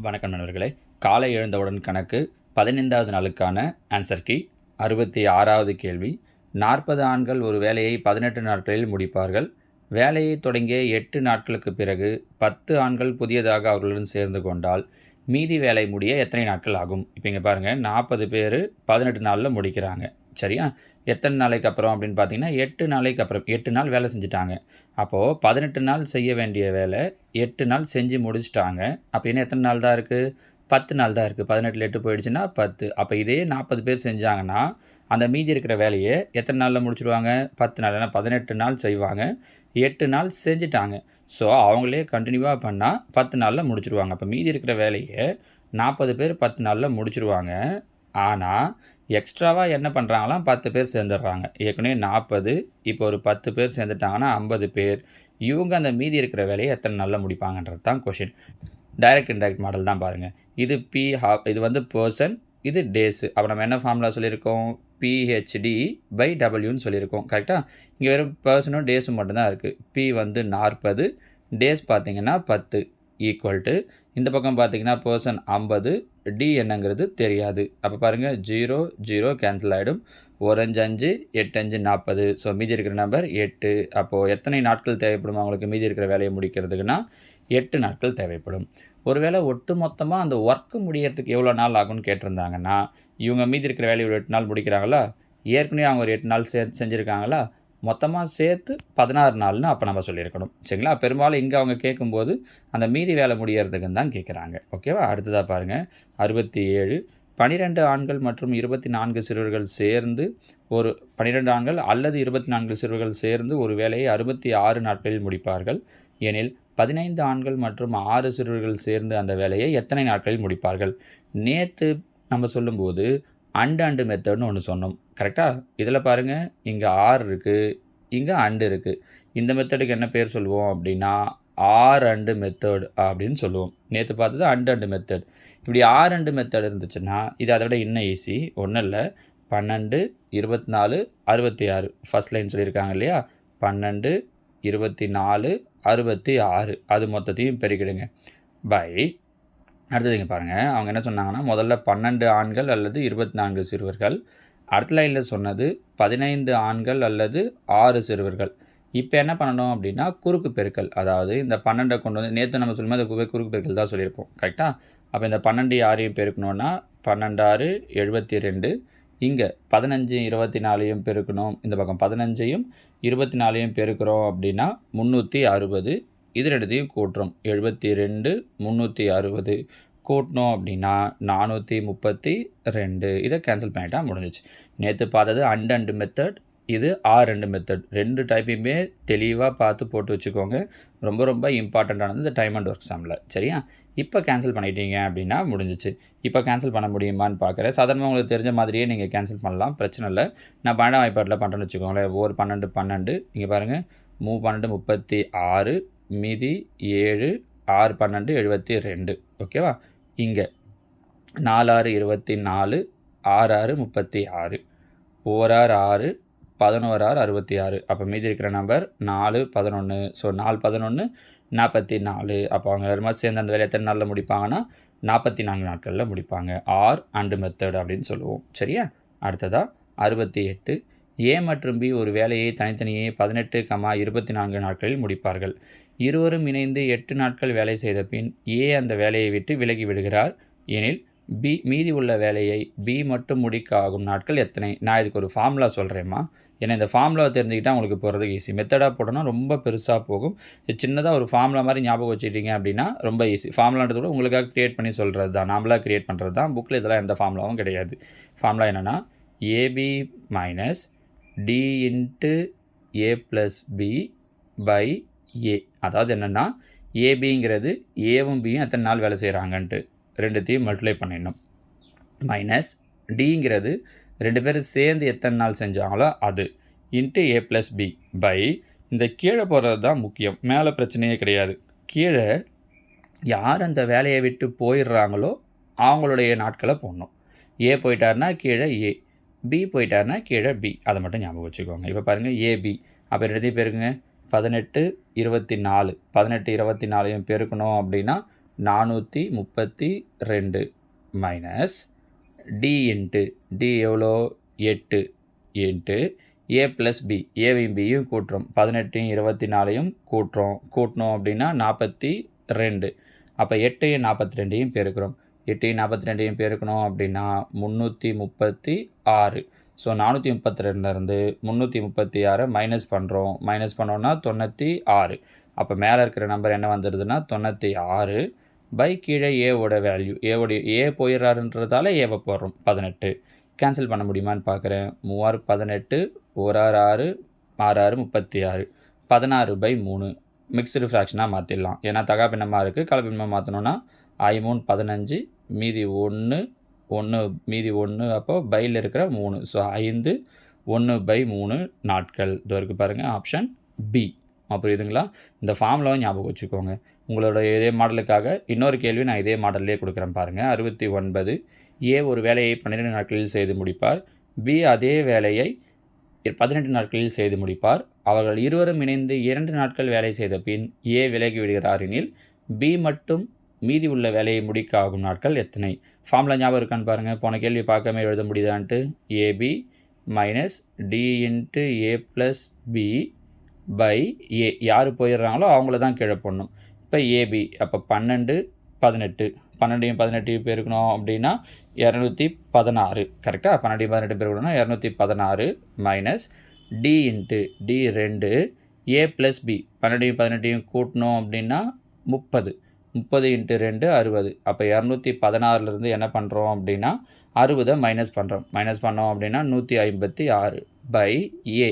வணக்கம் நண்பர்களே. காலை எழுந்தவுடன் கணக்கு பதினைந்தாவது நாளுக்கான ஆன்சர் கீ அறுபத்தி ஆறாவது கேள்வி. நாற்பது ஆண்கள் ஒரு வேலையை பதினெட்டு நாட்களில் முடிப்பார்கள். வேலையை தொடங்கிய எட்டு நாட்களுக்கு பிறகு பத்து ஆண்கள் புதியதாக அவர்களுடன் சேர்ந்து கொண்டால் மீதி வேலை முடிய எத்தனை நாட்கள் ஆகும்? இப்போ இங்கே பாருங்கள் நாற்பது பேர் பதினெட்டு நாளில் முடிக்கிறாங்க. சரியா? எத்தனை நாளைக்கு அப்புறம் அப்படின்னு பார்த்தீங்கன்னா எட்டு நாளைக்கு அப்புறம் எட்டு நாள் வேலை செஞ்சுட்டாங்க. அப்போது பதினெட்டு நாள் செய்ய வேண்டிய வேலை எட்டு நாள் செஞ்சு முடிச்சிட்டாங்க. அப்போ என்ன எத்தனை நாள் தான் இருக்குது பத்து நாள் தான் இருக்குது பதினெட்டில் எட்டு போயிடுச்சுன்னா பத்து. அப்போ இதே நாற்பது பேர் செஞ்சாங்கன்னா அந்த மீதி இருக்கிற வேலையை எத்தனை நாளில் முடிச்சிடுவாங்க பத்து நாள். ஏன்னா பதினெட்டு நாள் செய்வாங்க. எட்டு நாள் செஞ்சுட்டாங்க. ஸோ அவங்களே கண்டினியூவாக பண்ணால் பத்து நாளில் முடிச்சிடுவாங்க அப்போ மீதி இருக்கிற வேலையை நாற்பது பேர் பத்து நாளில் முடிச்சிடுவாங்க ஆனால் எக்ஸ்ட்ராவாக என்ன பண்ணுறாங்களாம் பத்து பேர் சேர்ந்துடுறாங்க. ஏற்கனவே நாற்பது இப்போ ஒரு பத்து பேர் சேர்ந்துட்டாங்கன்னா ஐம்பது பேர். இவங்க அந்த மீதி இருக்கிற வேலையை எத்தனை நல்லா முடிப்பாங்கன்றது தான் கொஷின் டைரக்ட் இன்டைரக்ட் மாடல் தான் பாருங்கள் இது பி ஹா இது வந்து பர்சன் இது டேஸு அப்போ நம்ம என்ன ஃபார்முலா சொல்லியிருக்கோம்? பிஹெச்டி பை டபிள்யூன்னு சொல்லியிருக்கோம். கரெக்டாக இங்கே வெறும் பர்சனும் டேஸும் மட்டும்தான் இருக்குது பி வந்து நாற்பது டேஸ் பார்த்தீங்கன்னா பத்து. ஈக்குவல் டு இந்த பக்கம் பார்த்தீங்கன்னா பர்சன் ஐம்பது டி என்னங்கிறது தெரியாது. அப்போ பாருங்கள் ஜீரோ ஜீரோ கேன்சல் ஆகிடும் ஒரு அஞ்சு அஞ்சு எட்டு அஞ்சு நாற்பது. ஸோ மீதி இருக்கிற நம்பர் எட்டு. அப்போது எத்தனை நாட்கள் தேவைப்படும் அவங்களுக்கு மீதி இருக்கிற வேலையை முடிக்கிறதுக்குன்னா எட்டு நாட்கள் தேவைப்படும். ஒருவேளை ஒட்டு மொத்தமாக அந்த ஒர்க்கு முடியறதுக்கு எவ்வளோ நாள் ஆகும்னு கேட்டிருந்தாங்கன்னா இவங்க மீதி இருக்கிற வேலையை ஒரு எட்டு நாள் முடிக்கிறாங்களா? ஏற்கனவே அவங்க ஒரு எட்டு நாள் செஞ்சுருக்காங்களா? மொத்தமாக சேர்த்து பதினாறு நாள்னு அப்போ நம்ம சொல்லியிருக்கணும். சரிங்களா? பெரும்பாலும் இங்கே அவங்க கேட்கும்போது அந்த மீதி வேலை முடியறதுக்குன்னு தான் கேட்குறாங்க. ஓகேவா? அடுத்ததாக பாருங்கள் அறுபத்தி ஏழு பனிரெண்டு ஆண்கள் மற்றும் இருபத்தி நான்கு சிறுவர்கள் சேர்ந்து ஒரு பனிரெண்டு ஆண்கள் அல்லது இருபத்தி நான்கு சிறுவர்கள் சேர்ந்து ஒரு வேலையை அறுபத்தி ஆறு நாட்களில் முடிப்பார்கள். எனில் பதினைந்து ஆண்கள் மற்றும் ஆறு சிறுவர்கள் சேர்ந்து அந்த வேலையை எத்தனை நாட்களில் முடிப்பார்கள்? நேற்று நம்ம சொல்லும்போது அண்டு அண்டு மெத்தட்னு ஒன்று சொன்னோம். கரெக்டாக இதில் பாருங்கள் இங்கே ஆர் இருக்குது இங்கே அண்டு இருக்குது இந்த மெத்தடுக்கு என்ன பேர் சொல்லுவோம் அப்படின்னா ஆர் அண்டு மெத்தட் அப்படின்னு சொல்லுவோம். நேற்று பார்த்தது அண்டு அண்டு மெத்தட் இப்படி ஆர் அண்டு மெத்தட் இருந்துச்சுன்னா இது அதை விட இன்னும் ஈஸி ஒன்றும் இல்லை. பன்னெண்டு இருபத்தி நாலு அறுபத்தி ஆறு ஃபஸ்ட் லைன் சொல்லியிருக்காங்க இல்லையா? பன்னெண்டு இருபத்தி நாலு அறுபத்தி ஆறு அது மொத்தத்தையும் பெருக்கிடுங்க. பை அடுத்ததுங்க பாருங்கள் அவங்க என்ன சொன்னாங்கன்னா முதல்ல பன்னெண்டு ஆண்கள் அல்லது இருபத்தி நான்கு சிறுவர்கள். அடுத்த லைனில் சொன்னது பதினைந்து ஆண்கள் அல்லது ஆறு சிறுவர்கள். இப்போ என்ன பண்ணணும் அப்படின்னா குறுக்கு பெருக்கல். அதாவது இந்த பன்னெண்டை கொண்டு வந்து நேற்று நம்ம சொல்லும்போது அதை குறுக்கு பெருக்கல் தான் சொல்லியிருப்போம். கரெக்டாக அப்போ இந்த பன்னெண்டு யாரையும் பெருக்கணுன்னா பன்னெண்டாறு எழுபத்தி ரெண்டு இங்கே பதினஞ்சு இருபத்தி நாலையும் பெருக்கணும். இந்த பக்கம் பதினஞ்சையும் இருபத்தி நாலையும் பெருக்கிறோம் அப்படின்னா முந்நூற்றி அறுபது. இது ரெண்டுத்தையும் கூட்டுறோம். எழுபத்தி ரெண்டு முந்நூற்றி அறுபது. கூட்டினோம் அப்படின்னா நானூற்றி முப்பத்தி ரெண்டு. இதை கேன்சல் பண்ணிட்டா முடிஞ்சிச்சு. நேற்று பார்த்தது அண்ட் அண்டு மெத்தட் இது ஆர் ரெண்டு மெத்தட் ரெண்டு டைப்பையுமே தெளிவாக பார்த்து போட்டு வச்சுக்கோங்க. ரொம்ப ரொம்ப இம்பார்ட்டண்ட்டானது இந்த டைம் அண்ட் ஒர்க் சாமில் சரியா? இப்போ கேன்சல் பண்ணிட்டீங்க அப்படின்னா முடிஞ்சிச்சு. இப்போ கேன்சல் பண்ண முடியுமான்னு பார்க்குறேன். சாதாரணமாக உங்களுக்கு தெரிஞ்ச மாதிரியே நீங்கள் கேன்சல் பண்ணலாம். பிரச்சனை இல்லை. நான் பன்னெண்டாம் வாய்ப்பாட்டில் பண்ணுறேன்னு வச்சுக்கோங்களேன். ஒவ்வொரு பன்னெண்டு பன்னெண்டு. இங்கே பாருங்கள் மூ பன்னெண்டு முப்பத்தி ஆறு. மீதி ஏழு ஆறு பன்னெண்டு எழுபத்தி ரெண்டு. ஓகேவா? இங்கே. நாலாறு இருபத்தி நாலு ஆறு ஆறு முப்பத்தி ஆறு. ஓராறு ஆறு பதினோரு ஆறு அறுபத்தி ஆறு. அப்போ மீதி இருக்கிற நம்பர் நாலு பதினொன்று ஸோ நாலு பதினொன்று நாற்பத்தி நாலு. அப்போ அவங்க எல்லாருமா சேர்ந்து அந்த வேலை எத்தனை நாளில் முடிப்பாங்கன்னா நாற்பத்தி நான்கு நாட்களில் முடிப்பாங்க. ஆர் அண்டு மெத்தட் அப்படின்னு சொல்லுவோம். சரியா? அடுத்ததாக அறுபத்தி எட்டு ஏ மற்றும் பி ஒரு வேலையை தனித்தனியே பதினெட்டு கமா இருபத்தி நான்கு நாட்களில் முடிப்பார்கள். இருவரும் இணைந்து எட்டு நாட்கள் வேலை செய்த பின் ஏ அந்த வேலையை விட்டு விலகி விடுகிறார். எனில் பி மீதி உள்ள வேலையை பி மட்டும் முடிக்க ஆகும் நாட்கள் எத்தனை? நான் இதுக்கு ஒரு ஃபார்முலா சொல்கிறேம்மா ஏன்னா இந்த ஃபார்முலா தெரிஞ்சுக்கிட்டால் உங்களுக்கு போகிறதுக்கு ஈஸி மெத்தடாக போட்டோன்னா ரொம்ப பெருசாக போகும். இது சின்னதாக ஒரு ஃபார்முலா மாதிரி ஞாபகம் வச்சுட்டீங்க அப்படின்னா ரொம்ப ஈஸி ஃபார்முலான்றது கூட உங்களுக்காக க்ரியேட் பண்ணி சொல்கிறது தான். நாமளாக க்ரியேட் பண்ணுறது தான். புக்கில் இதெல்லாம் எந்த ஃபார்முலாவும் கிடையாது. ஃபார்முலா என்னென்னா AB minus D into A plus B by A அதாவது என்னென்னா ஏபிங்கிறது ஏவும் பியும் எத்தனை நாள் வேலை செய்கிறாங்கன்ட்டு ரெண்டுத்தையும் மல்டிப்ளை பண்ணிடணும். மைனஸ் டிங்கிறது ரெண்டு பேரும் சேர்ந்து எத்தனை நாள் செஞ்சாங்களோ அது. Into A plus B by இந்த கீழே போகிறது தான் முக்கியம். மேலே பிரச்சனையே கிடையாது. கீழே யார் அந்த வேலையை விட்டு போயிடுறாங்களோ அவங்களுடைய நாட்களை போடணும். ஏ போயிட்டாருன்னா கீழே ஏ பி போயிட்டாருன்னா கீழே பி அதை மட்டும் ஞாபகம் வச்சுக்கோங்க. இப்போ பாருங்கள் ஏபி அப்போ ரெண்டு பேருக்குங்க பதினெட்டு இருபத்தி நாலு பதினெட்டு இருபத்தி நாலையும் பெருக்கணும் அப்படின்னா நானூற்றி முப்பத்தி ரெண்டு மைனஸ் டி இன்ட்டு டி எவ்வளோ? எட்டு இன்ட்டு ஏ ப்ளஸ் பி ஏவையும் பியும் கூட்டுறோம். பதினெட்டையும் இருபத்தி நாலையும் கூட்டுறோம். கூட்டினோம் அப்படின்னா நாற்பத்தி ரெண்டு. அப்போ எட்டையும் நாற்பத்தி ரெண்டையும் பெருக்கிறோம். எட்டையும் நாற்பத்தி ரெண்டையும் பெருக்கணும் அப்படின்னா முந்நூற்றி முப்பத்தி ஆறு. ஸோ நானூற்றி முப்பத்தி ரெண்டுலேருந்து முந்நூற்றி முப்பத்தி ஆறை மைனஸ் பண்ணுறோம் மைனஸ் பண்ணோன்னா தொண்ணூற்றி ஆறு. அப்போ மேலே இருக்கிற நம்பர் என்ன வந்துடுதுன்னா தொண்ணூற்றி ஆறு பை கீழே ஏவோட வேல்யூ ஏவோடைய ஏ போயிடுறாருன்றதால ஏவை போடுறோம். பதினெட்டு. கேன்சல் பண்ண முடியுமான்னு பார்க்குறேன் மூவாறு பதினெட்டு ஒரு ஆறு ஆறு ஆறு ஆறு முப்பத்தி ஆறு. பதினாறு பை மூணு. மிக்சடு ஃப்ராக்ஷனாக மாற்றிடலாம் ஏன்னா தகாபின்னமாக இருக்குது கலப்பின்னமாக மாற்றணுன்னா ஐ மூணு பதினஞ்சு மீதி ஒன்று ஒன்று மீதி ஒன்று அப்போ பையில் இருக்கிற மூணு. ஸோ ஐந்து ஒன்று பை மூணு நாட்கள். இது வரைக்கும் பாருங்கள் ஆப்ஷன் பி புரியுதுங்களா? இந்த ஃபார்மில் ஞாபகம் வச்சுக்கோங்க. உங்களோட இதே மாடலுக்காக இன்னொரு கேள்வி நான் இதே மாடல்லே கொடுக்குறேன் பாருங்கள் அறுபத்தி ஒன்பது ஏ ஒரு வேலையை பன்னிரெண்டு நாட்களில் செய்து முடிப்பார். பி அதே வேலையை பதினெட்டு நாட்களில் செய்து முடிப்பார். அவர்கள் இருவரும் இணைந்து இரண்டு நாட்கள் வேலை செய்த பின் ஏ விலகி விடுகிறார் எனில் பி மட்டும் மீதி உள்ள வேலையை முடிக்க ஆகும் நாட்கள் எத்தனை? ஃபார்மில் ஞாபகம் இருக்கான்னு பாருங்கள் போன கேள்வி பார்க்காம எழுத முடியுதான்ட்டு? AB minus D into A plus B by A யார் போயிடுறாங்களோ அவங்கள தான் கீழே போடணும். இப்போ ஏபி அப்போ பன்னெண்டு பதினெட்டு. பன்னெண்டையும் பதினெட்டையும் பெருக்கணும் அப்படின்னா இரநூத்தி பதினாறு. கரெக்டாக பன்னெண்டையும் பதினெட்டு பெருக்கணும்னா இரநூத்தி பதினாறு மைனஸ் டி இன்ட்டு டி ரெண்டு ஏ ப்ளஸ் பி பன்னெண்டையும் பதினெட்டையும் கூட்டணும் அப்படின்னா முப்பது. முப்பது இன்ட்டு ரெண்டு அறுபது. அப்போ இரநூத்தி பதினாறுலேருந்து என்ன பண்ணுறோம் அப்படின்னா அறுபதை மைனஸ் பண்ணுறோம் மைனஸ் பண்ணோம் அப்படின்னா நூற்றி ஐம்பத்தி ஆறு பை ஏ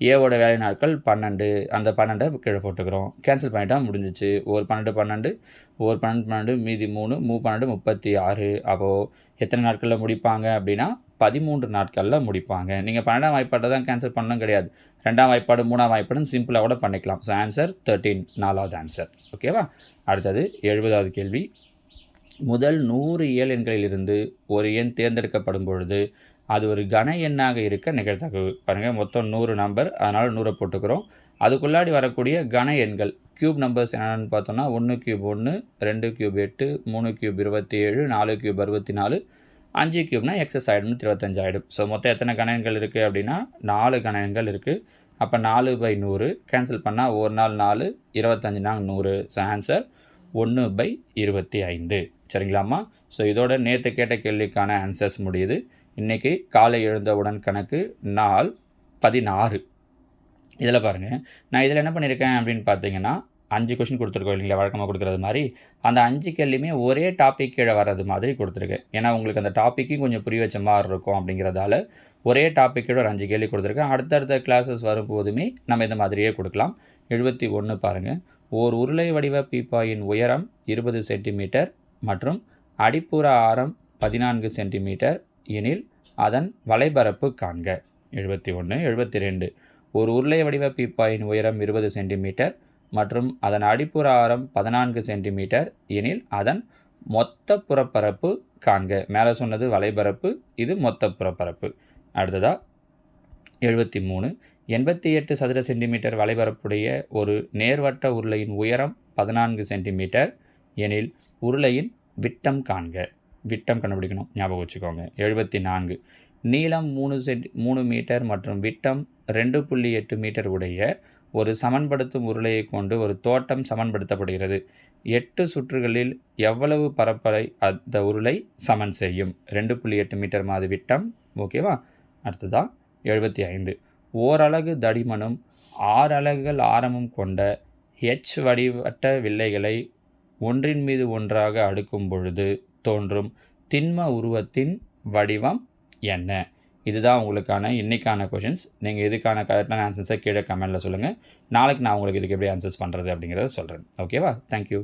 ஏவோட வேலை நாட்கள் பன்னெண்டு. அந்த பன்னெண்டை கீழே போட்டுக்கிறோம். கேன்சல் பண்ணிட்டால் முடிஞ்சிச்சு. ஒரு பன்னெண்டு பன்னெண்டு. ஒரு பன்னெண்டு பன்னெண்டு மீதி மூணு. மூ பன்னெண்டு முப்பத்தி ஆறு. அப்போது எத்தனை நாட்களில் முடிப்பாங்க அப்படின்னா பதிமூன்று நாட்களில் முடிப்பாங்க. நீங்கள் பன்னெண்டாம் வாய்ப்பாட்டை தான் கேன்சல் பண்ணணும் கிடையாது. ரெண்டாம் வாய்ப்பாடு மூணாம் வாய்ப்பாடுன்னு சிம்பிளாக கூட பண்ணிக்கலாம். ஸோ ஆன்சர் தேர்ட்டீன் நாலாவது ஆன்சர் ஓகேவா அடுத்தது எழுபதாவது கேள்வி. முதல் நூறு இயல் எண்களிலிருந்து ஒரு எண் தேர்ந்தெடுக்கப்படும் பொழுது அது ஒரு கன எண்ணாக இருக்க நிகழ்த்தகவு பாருங்கள் மொத்தம் நூறு நம்பர் அதனால் நூறை போட்டுக்கிறோம். அதுக்குள்ளாடி வரக்கூடிய கன எண்கள் க்யூப் நம்பர்ஸ் என்னென்னு பார்த்தோம்னா ஒன்று க்யூப் ஒன்று ரெண்டு க்யூப் எட்டு மூணு க்யூப் இருபத்தி ஏழு நாலு க்யூப் அறுபத்தி நாலு அஞ்சு க்யூப்னா எக்ஸஸ் ஆகிடும் இருபத்தஞ்சு ஆகிடும் ஸோ மொத்தம் எத்தனை கணயன்கள் இருக்குது அப்படின்னா நாலு கணயன்கள் இருக்குது அப்போ நாலு பை நூறு கேன்சல் பண்ணால் ஒரு நாள் நாலு இருபத்தஞ்சு நாள் நூறு. ஸோ ஆன்சர் ஒன்று பை இருபத்தி ஐந்து. சரிங்களாம்மா? ஸோ இதோட நேற்று கேட்ட கேள்விக்கான ஆன்சர்ஸ் முடியுது. இன்றைக்கி காலை எழுந்தவுடன் கணக்கு நாள் பதினாறு. இதில் பாருங்கள் நான் இதில் என்ன பண்ணியிருக்கேன் அப்படின்னு பார்த்தீங்கன்னா அஞ்சு கொஷின் கொடுத்துருக்கோம் இல்லைங்களா வழக்கமாக கொடுக்குறது மாதிரி. அந்த அஞ்சு கேள்வியுமே ஒரே டாபிக் கீழே வர்றது மாதிரி கொடுத்துருக்கேன் ஏன்னா உங்களுக்கு அந்த டாப்பிக்கும் கொஞ்சம் புரிய வச்ச மாதிரி இருக்கும் அப்படிங்கிறதால ஒரே டாப்பிக்கோட கீழே ஒரு அஞ்சு கேள்வி கொடுத்துருக்கேன். அடுத்தடுத்த கிளாஸஸ் வரும்போதுமே நம்ம இந்த மாதிரியே கொடுக்கலாம். எழுபத்தி ஒன்று பாருங்கள் ஓர் உருளை வடிவ பீப்பாயின் உயரம் இருபது சென்டிமீட்டர் மற்றும் அடிப்புற ஆரம் பதினான்கு சென்டிமீட்டர் எனில் அதன் வலைபரப்பு காண்க. எழுபத்தி ஒன்று எழுபத்தி ரெண்டு. ஒரு உருளை வடிவ பீப்பாயின் உயரம் இருபது சென்டிமீட்டர் மற்றும் அதன் அடிப்புற ஆரம் பதினான்கு சென்டிமீட்டர். எனில் அதன் மொத்த புறப்பரப்பு காண்க. மேலே சொன்னது வலைபரப்பு இது மொத்த புறப்பரப்பு. அடுத்ததாக எழுபத்தி மூணு எண்பத்தி எட்டு சதுர சென்டிமீட்டர் வலைபரப்புடைய ஒரு நேர்வட்ட உருளையின் உயரம் பதினான்கு சென்டிமீட்டர். எனில் உருளையின் விட்டம் காண்க. விட்டம் கண்டுபிடிக்கணும். ஞாபகம் வச்சுக்கோங்க. எழுபத்தி நான்கு நீளம் மூணு சென்டி மூணு மீட்டர் மற்றும் விட்டம் ரெண்டு புள்ளி எட்டு மீட்டர் உடைய ஒரு சமன்படுத்தும் உருளையை கொண்டு ஒரு தோட்டம் சமன்படுத்தப்படுகிறது. எட்டு சுற்றுகளில் எவ்வளவு பரப்பரை அந்த உருளை சமன் செய்யும்? ரெண்டு புள்ளி எட்டு மீட்டர் மாதிரி விட்டம். ஓகேவா அடுத்ததாக எழுபத்தி ஐந்து. ஓரலகு தடிமனும் ஆறு அலகுகள் ஆரமும் கொண்ட ஹெச் வடிவட்ட வில்லைகளை ஒன்றின் மீது ஒன்றாக அடுக்கும் பொழுது தோன்றும் திண்ம உருவத்தின் வடிவம் என்ன? இதுதான் உங்களுக்கான இன்றைக்கான கொஷின்ஸ் நீங்கள் இதுக்கான கரெக்டான ஆன்சர்ஸை கீழே கமெண்ட்டில் சொல்லுங்கள் நாளைக்கு நான் உங்களுக்கு இதுக்கு எப்படி ஆன்சர்ஸ் பண்ணுறது அப்படிங்கிறத சொல்கிறேன் ஓகேவா தேங்க்யூ